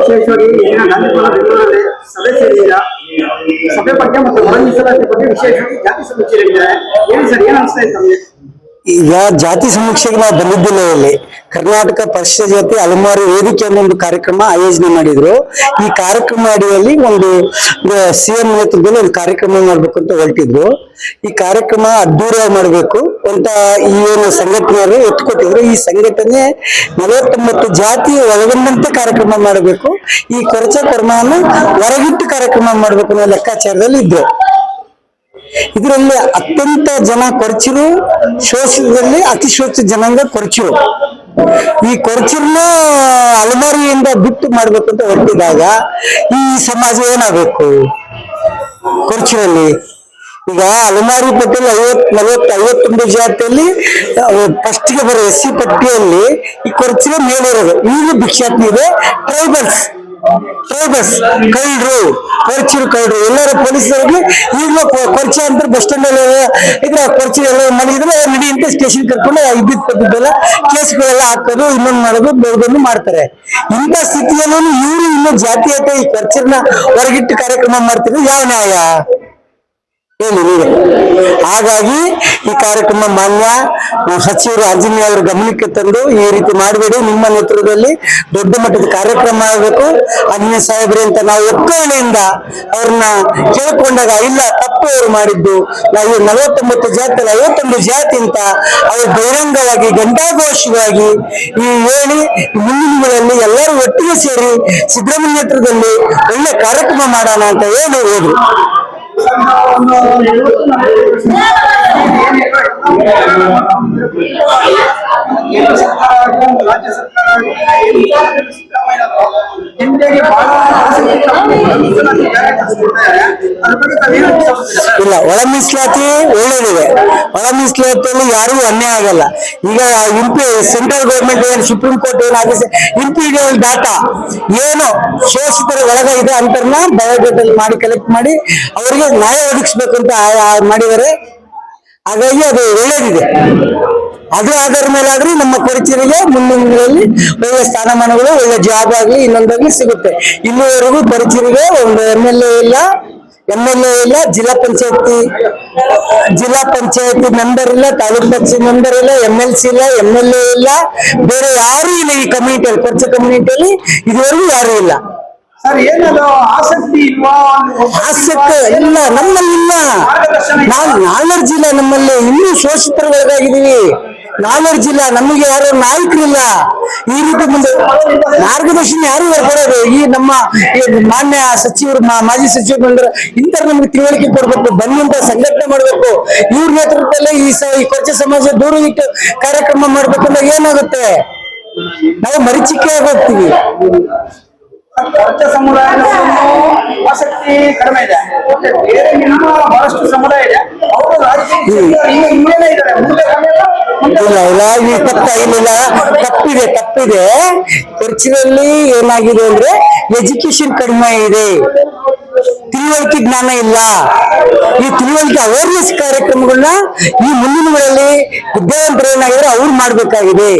ವಿಶೇಷವಾಗಿ ಬೆಂಗಳೂರಲ್ಲಿ ಸಭೆ ಬಗ್ಗೆ ಮತ್ತು ಒಳ ಮೀಸಲಾತಿ ಬಗ್ಗೆ ವಿಶೇಷವಾಗಿ ಜಾತಿ ಸಮೀಕ್ಷೆ ಏನು ಸರ್, ಏನ್ ಅನಿಸ್ತಾ ಇತ್ತು ತಮಗೆ? ಈಗ ಜಾತಿ ಸಮೀಕ್ಷೆಗೆ ನಾವು ಬಂದಿದ್ದಿಲ್ಲ ಇಲ್ಲಿ. ಕರ್ನಾಟಕ ಪರಿಷತ್ ಜಾತಿ ಅಲಮಾರಿ ವೇದಿಕೆ ಅನ್ನೋ ಒಂದು ಕಾರ್ಯಕ್ರಮ ಆಯೋಜನೆ ಮಾಡಿದ್ರು. ಈ ಕಾರ್ಯಕ್ರಮ ಅಡಿಯಲ್ಲಿ ಒಂದು ಸಿಎಂ ನೇತೃತ್ವದಲ್ಲಿ ಒಂದು ಕಾರ್ಯಕ್ರಮ ಮಾಡ್ಬೇಕು ಅಂತ ಹೊರಟಿದ್ರು ಈ ಕಾರ್ಯಕ್ರಮ ಅದ್ದೂರಿಯಾಗಿ ಮಾಡಬೇಕು ಅಂತ ಈ ಏನು ಸಂಘಟನೆಯವರು ಎತ್ಕೊಟ್ಟಿದ್ರು ಈ ಸಂಘಟನೆ ನಲವತ್ತೊಂಬತ್ತು ಜಾತಿ ಒಳಗೊಂಡಂತೆ ಕಾರ್ಯಕ್ರಮ ಮಾಡಬೇಕು. ಈ ಕೊರಚ ಕರ್ಮವನ್ನು ಹೊರಗಿಟ್ಟು ಕಾರ್ಯಕ್ರಮ ಮಾಡಬೇಕು ಅನ್ನೋ ಲೆಕ್ಕಾಚಾರದಲ್ಲಿ ಇದ್ರು. ಇದರಲ್ಲಿ ಅತ್ಯಂತ ಜನ ಕೊರಚಿರು, ಶೋಷಿತದಲ್ಲಿ ಅತಿ ಶೋಷಿತ ಜನಾಂಗ ಕೊರಚಿರು. ಈ ಕೊರಚಿರ್ನ ಅಲಮಾರಿಯಿಂದ ಬಿಟ್ಟು ಮಾಡ್ಬೇಕು ಅಂತ ಹೊರಟಿದಾಗ ಈ ಸಮಾಜ ಏನಾಗಬೇಕು? ಕೊರಚಿರಲ್ಲಿ. ಈಗ ಅಲಮಾರಿ ಪಟ್ಟಿಯಲ್ಲಿ ಐವತ್, ನಲವತ್ತು, ಐವತ್ತೊಂದು ಜಾತಿಯಲ್ಲಿ ಫಸ್ಟ್ಗೆ ಬರೋ ಎಸ್ ಸಿ ಪಟ್ಟಿಯಲ್ಲಿ ಈ ಕೊರಚಿಗೆ ಮೇಲಿರೋದು ಈಗ ಭಿಕ್ಷಾಟನೆ ಇದೆ ಟ್ರೈಬಲ್ಸ್ ಟ್ರೈಬಲ್ಸ್ ಕಳ್ಳರು ಕೊರ್ಚಿರು ಕಳ್ಳರು ಎಲ್ಲರೂ ಪೊಲೀಸರಿಗೆ ಈಗಲೂ ಕೊರ್ಚ ಅಂತ ಬಸ್ ಸ್ಟ್ಯಾಂಡ್ ಅಲ್ಲಿ ಇದ್ರೆ ಕೊರ್ಚಿ ಎಲ್ಲ ಮಲಗಿದ್ರೆ ನಡಿ ಅಂತ ಸ್ಟೇಷನ್ ಕರ್ಕೊಂಡು ಇದ್ದಿದ್ ಪಟ್ಟಿದ್ದೆಲ್ಲ ಕೇಸ್ಗಳೆಲ್ಲ ಹಾಕೋದು, ಇನ್ನೊಂದು ಮಾಡೋದು ಬೆಳಗೊಂಡು ಮಾಡ್ತಾರೆ. ಇಂಥ ಸ್ಥಿತಿಯಲ್ಲೂ ಇವರು ಇನ್ನೂ ಜಾತೀಯತೆ ಈ ಖರ್ಚನ್ನ ಹೊರಗಿಟ್ಟು ಕಾರ್ಯಕ್ರಮ ಮಾಡ್ತಿದ್ರು ಯಾವ ನ್ಯಾಯ? ಹೇಳಿ ಹಾಗಾಗಿ ಈ ಕಾರ್ಯಕ್ರಮ ಮಾನ್ಯ ಸಚಿವರು ಅಂಜನಿ ಅವರ ಗಮನಕ್ಕೆ ತಂದು ಈ ರೀತಿ ಮಾಡಬೇಡಿ. ನಿಮ್ಮ ನೇತೃತ್ವದಲ್ಲಿ ದೊಡ್ಡ ಮಟ್ಟದ ಕಾರ್ಯಕ್ರಮ ಆಗಬೇಕು. ಅಂಜನಿ ಸಾಹೇಬ್ರಿ ಅಂತ ನಾವು ಒಕ್ಕಣೆಯಿಂದ ಅವ್ರನ್ನ ಕೇಳ್ಕೊಂಡಾಗ, ಇಲ್ಲ, ತಪ್ಪು ಅವರು ಮಾಡಿದ್ದು. ನಾವು ನಲವತ್ತೊಂಬತ್ತು ಜಾತಿ, ಐವತ್ತೊಂದು ಜಾತಿ ಅಂತ ಅವರು ಬಹಿರಂಗವಾಗಿ, ಗಂಟಾಘೋಷವಾಗಿ ಈ ಹೇಳಿ ಮುಂದಿನಗಳಲ್ಲಿ ಎಲ್ಲರೂ ಒಟ್ಟಿಗೆ ಸೇರಿ ಸಿದ್ದರಾಮಯ್ಯ ನೇತೃತ್ವದಲ್ಲಿ ಒಳ್ಳೆ ಕಾರ್ಯಕ್ರಮ ಮಾಡೋಣ ಅಂತ ಹೇಳಿ ಹೋದ್ರು ಕೇಂದ್ರ ಸರ್ಕಾರ ರಾಜ್ಯ ಸರ್ಕಾರ ಇಲ್ಲ, ಒಳ ಮೀಸಲಾತಿ ಒಳ್ಳೇದಿದೆ. ಒಳ ಮೀಸಲಾತಿಯಲ್ಲಿ ಯಾರಿಗೂ ಅನ್ಯಾಯ ಆಗಲ್ಲ. ಈಗ ಇಂಪಿ, ಸೆಂಟ್ರಲ್ ಗೌರ್ಮೆಂಟ್ ಏನು, ಸುಪ್ರೀಂ ಕೋರ್ಟ್ ಏನು ಆದೇಶ ಇಂಪೀರಿಯಲ್ ಡಾಟಾ. ಏನು ಶೋಷಿತರ ಒಳಗ ಇದೆ ಅಂತರನ್ನ ಬಯೋಡೇಟಲ್ಲಿ ಮಾಡಿ ಕಲೆಕ್ಟ್ ಮಾಡಿ, ಅವರಿಗೆ ನ್ಯಾಯ ಒದಗಿಸ್ಬೇಕು ಅಂತ ಮಾಡಿದ್ದಾರೆ. ಹಾಗಾಗಿ ಅದು ಒಳ್ಳೇದಿದೆ ಅದು ಆಧಾರ ಮೇಲಾದ್ರೆ ನಮ್ಮ ಪರಿಚಯರಿಗೆ ಮುಂದಿನ ದಿನದಲ್ಲಿ ಒಳ್ಳೆ ಸ್ಥಾನಮಾನಗಳು ಒಳ್ಳೆ ಜಾಬ್ ಆಗ್ಲಿ ಇನ್ನೊಂದಾಗ್ಲಿ ಸಿಗುತ್ತೆ. ಇಲ್ಲಿವರೆಗೂ ಪರಿಚಯರಿಗೆ ಒಂದು ಎಂ ಎಲ್ ಎ ಇಲ್ಲ ಎಂ ಎಲ್ ಎ ಇಲ್ಲ, ಜಿಲ್ಲಾ ಪಂಚಾಯತಿ ಜಿಲ್ಲಾ ಪಂಚಾಯತಿ ಮೆಂಬರ್ ಇಲ್ಲ, ತಾಲೂಕ್ ಪಂಚಾಯತ್ ಮೆಂಬರ್ ಇಲ್ಲ ಎಂ ಎಲ್ ಸಿ ಇಲ್ಲ ಎಂ ಎಲ್ ಎ ಇಲ್ಲ, ಬೇರೆ ಯಾರು ಇಲ್ಲ ಈ ಕಮ್ಯುನಿಟಿಯಲ್ಲಿ ಪರಿಚಯ ಕಮ್ಯುನಿಟಿಯಲ್ಲಿ ಇದುವರೆಗೂ ಯಾರು ಇಲ್ಲ. ಆಸಕ್ತಿ ಇಲ್ಲ ನಮ್ಮಲ್ಲಿ ಇಲ್ಲ. ನಾವು ನಾಲ್ವರು ಇಲ್ಲ ನಮ್ಮಲ್ಲಿ ಇನ್ನೂ ಶೋಷಿತರ ಒಳಗಾಗಿದ್ದೀವಿ ನಾಲ್ವರು ಇಲ್ಲ ನಮಗೆ ಯಾರು ನಾಯಕರಿಲ್ಲ. ಈ ರೀತಿ ಮುಂದೆ ಮಾರ್ಗದರ್ಶನ ಯಾರು ಕೊಡೋದು ಈ ನಮ್ಮ ಮಾನ್ಯ ಸಚಿವರು ಮಾಜಿ ಸಚಿವರು ಬಂದ್ರೆ ಇಂಥವ್ರು ನಮ್ಗೆ ತಿಳುವಳಿಕೆ ಕೊಡ್ಬೇಕು ಬಂದಂತ ಸಂಘಟನೆ ಮಾಡ್ಬೇಕು. ಇವ್ರ ನೇತೃತ್ವದಲ್ಲಿ ಈ ಕೊಚ್ಚ ಸಮಾಜ ದೂರ ಇಟ್ಟು ಕಾರ್ಯಕ್ರಮ ಮಾಡ್ಬೇಕಂದ್ರೆ ಏನಾಗುತ್ತೆ? ನಾವು ಮರಿಚಿಕೆ ಹೋಗ್ತೀವಿ ಕೊರಚ ಸಮುದಾಯದ ಆಸಕ್ತಿ ಕಡಿಮೆ ಇದೆ. ಮತ್ತೆ ಬೇರೆ ನಿಮ್ಮ ಬಹಳಷ್ಟು ಸಮುದಾಯ ಇದೆ. ಅವರು ರಾಜಕೀಯ ಇನ್ನೇನೇ ಇದ್ದಾರೆ. ಮುಂದೆ ಇಲ್ಲ ತಪ್ಪಿದೆ ತಪ್ಪಿದೆ. ಖರ್ಚಿನಲ್ಲಿ ಏನಾಗಿದೆ ಅಂದ್ರೆ ಎಜುಕೇಶನ್ ಕಡಿಮೆ ಇದೆ. ತಿಳುವಳಿಕೆ ಜ್ಞಾನ ಇಲ್ಲ. ಈ ತಿಳುವಳಿಕೆ ಅವೇರ್ನೆಸ್ ಕಾರ್ಯಕ್ರಮಗಳನ್ನ ಈ ಮುಂದಿನಗಳಲ್ಲಿ ವಿದ್ಯಾವಂತರು ಏನಾಗಿದ್ರೆ ಅವ್ರು ಮಾಡ್ಬೇಕಾಗಿದೆ.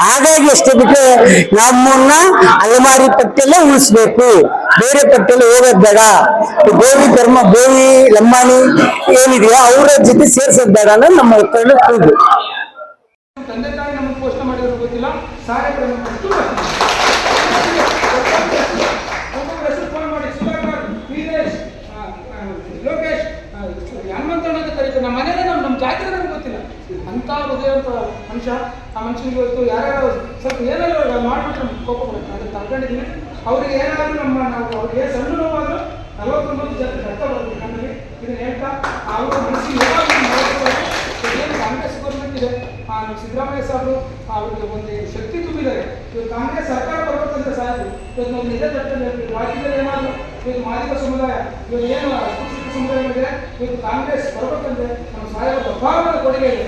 ಹಾಗಾಗಿ ಅಷ್ಟೇ ಬಿಟ್ಟರೆ ನಮ್ಮನ್ನ ಅಲೆಮಾರಿ ಪಟ್ಟಿಯಲ್ಲೇ ಉಳಿಸ್ಬೇಕು. ಬೇರೆ ಪಟ್ಟಿಯಲ್ಲಿ ಹೋಗೋದ್ ಬೇಡ. ದೇವಿ ಧರ್ಮ ದೇವಿ ಲಂಬಾಣಿ ಏನಿದೆಯಾ ಅವರ ಜೊತೆ ಸೇರ್ಸೋದ್ ಬೇಡ ಅನ್ನೋದು ನಮ್ಮ ಒಕ್ಕಲು ಕೂಗು ತಂದೆ ತಾಯಿ ಅಂತ ಹೃದಯವಂತ ಮನುಷ್ಯ. ಆ ಮನುಷ್ಯನಿಗೆ ಇವತ್ತು ಯಾರ್ಯಾರು ಸ್ವಲ್ಪ ಏನಾದರೂ ಮಾಡಿಬಿಟ್ರೆ ನಮ್ಗೆ ಕೋಪ ಬರುತ್ತೆ. ಅದನ್ನು ತಗೊಂಡಿದ್ದೀನಿ ಅವ್ರಿಗೆ ಏನಾದರೂ ನಮ್ಮ ನಾವು ಅವ್ರಿಗೆ ಸಣ್ಣ ನೋವಾದರೂ ನಲವತ್ತೊಂಬತ್ತು ಜನ ರಕ್ತ ಬರುತ್ತೆ ಕಣ್ಣಲ್ಲಿ. ಇದನ್ನ ಹೇಳ್ತಾ ಅವರು ಮನಸ್ಸಿಗೆ ಏನು ಕಾಂಗ್ರೆಸ್ ಗೌರ್ಮೆಂಟ್ ಇದೆ. ಆ, ಸಿದ್ದರಾಮಯ್ಯ ಸಾಹೇಬರು ಅವ್ರಿಗೆ ಒಂದು ಶಕ್ತಿ ತುಂಬಿದ್ದಾರೆ. ಇವತ್ತು ಕಾಂಗ್ರೆಸ್ ಸರ್ಕಾರ ಬರಬೇಕಂತ ಸಾಧ್ಯ ಇವತ್ತು ನಮ್ಮ ನಿಜ ತಟ್ಟಲ್ಲಿ ರಾಜ್ಯದಲ್ಲಿ ಏನಾದರೂ ಇವತ್ತು ಮಾಲೀಕ ಸಮುದಾಯ ಇವತ್ತು ಏನು ಅಸ್ಪೃಶ್ಯತೆ ಸಮುದಾಯ ಇವತ್ತು ಕಾಂಗ್ರೆಸ್ ಬರಬೇಕಂದ್ರೆ ನಮ್ಮ ಸಾಹೇಬರ ಪ್ರಭಾವದ ಕೊಡುಗೆ ಇದೆ.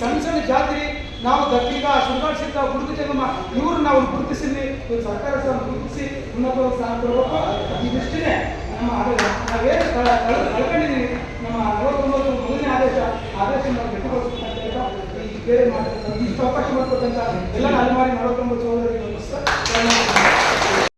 ಸಣ್ಣ ಸಣ್ಣ ಜಾತಿ ನಾವು ದತ್ತಿಗ ಸುಧಾರಿಸಿದ ಗುರುತು ಇವರು ಇವ್ರು ನಾವು ಗುರುತಿಸಿದ್ವಿ ಸರ್ಕಾರ ಗುರುತಿಸಿ ಉನ್ನತ ಸ್ಥಾನ ಕೊಡಬೇಕು ಈ ದೃಷ್ಟಿನೇ ನಮ್ಮ ಆದೇಶ ನಾವೇನು ಕಳ- ಕಳ- ಕಳ್ಕೊಂಡಿದ್ದೀವಿ ನಮ್ಮ ನಲವತ್ತೊಂಬತ್ತು ಮೊದಲನೇ ಆದೇಶ ಆದೇಶ ನಾವು ಗಟ್ಟಿಗೊಳಿಸ್ಬೇಕಂತ ಹೇಳ್ತಾ ಈ ಬೇರೆ ಮಾಡ್ತಕ್ಕಂಥ ಇಷ್ಟು ಅವಕಾಶ ಮಾಡ್ತಕ್ಕಂಥ ಎಲ್ಲ ಅಲೆಮಾರಿ ನಲವತ್ತೊಂಬತ್ತು ಸಹೋದರಿಗೆ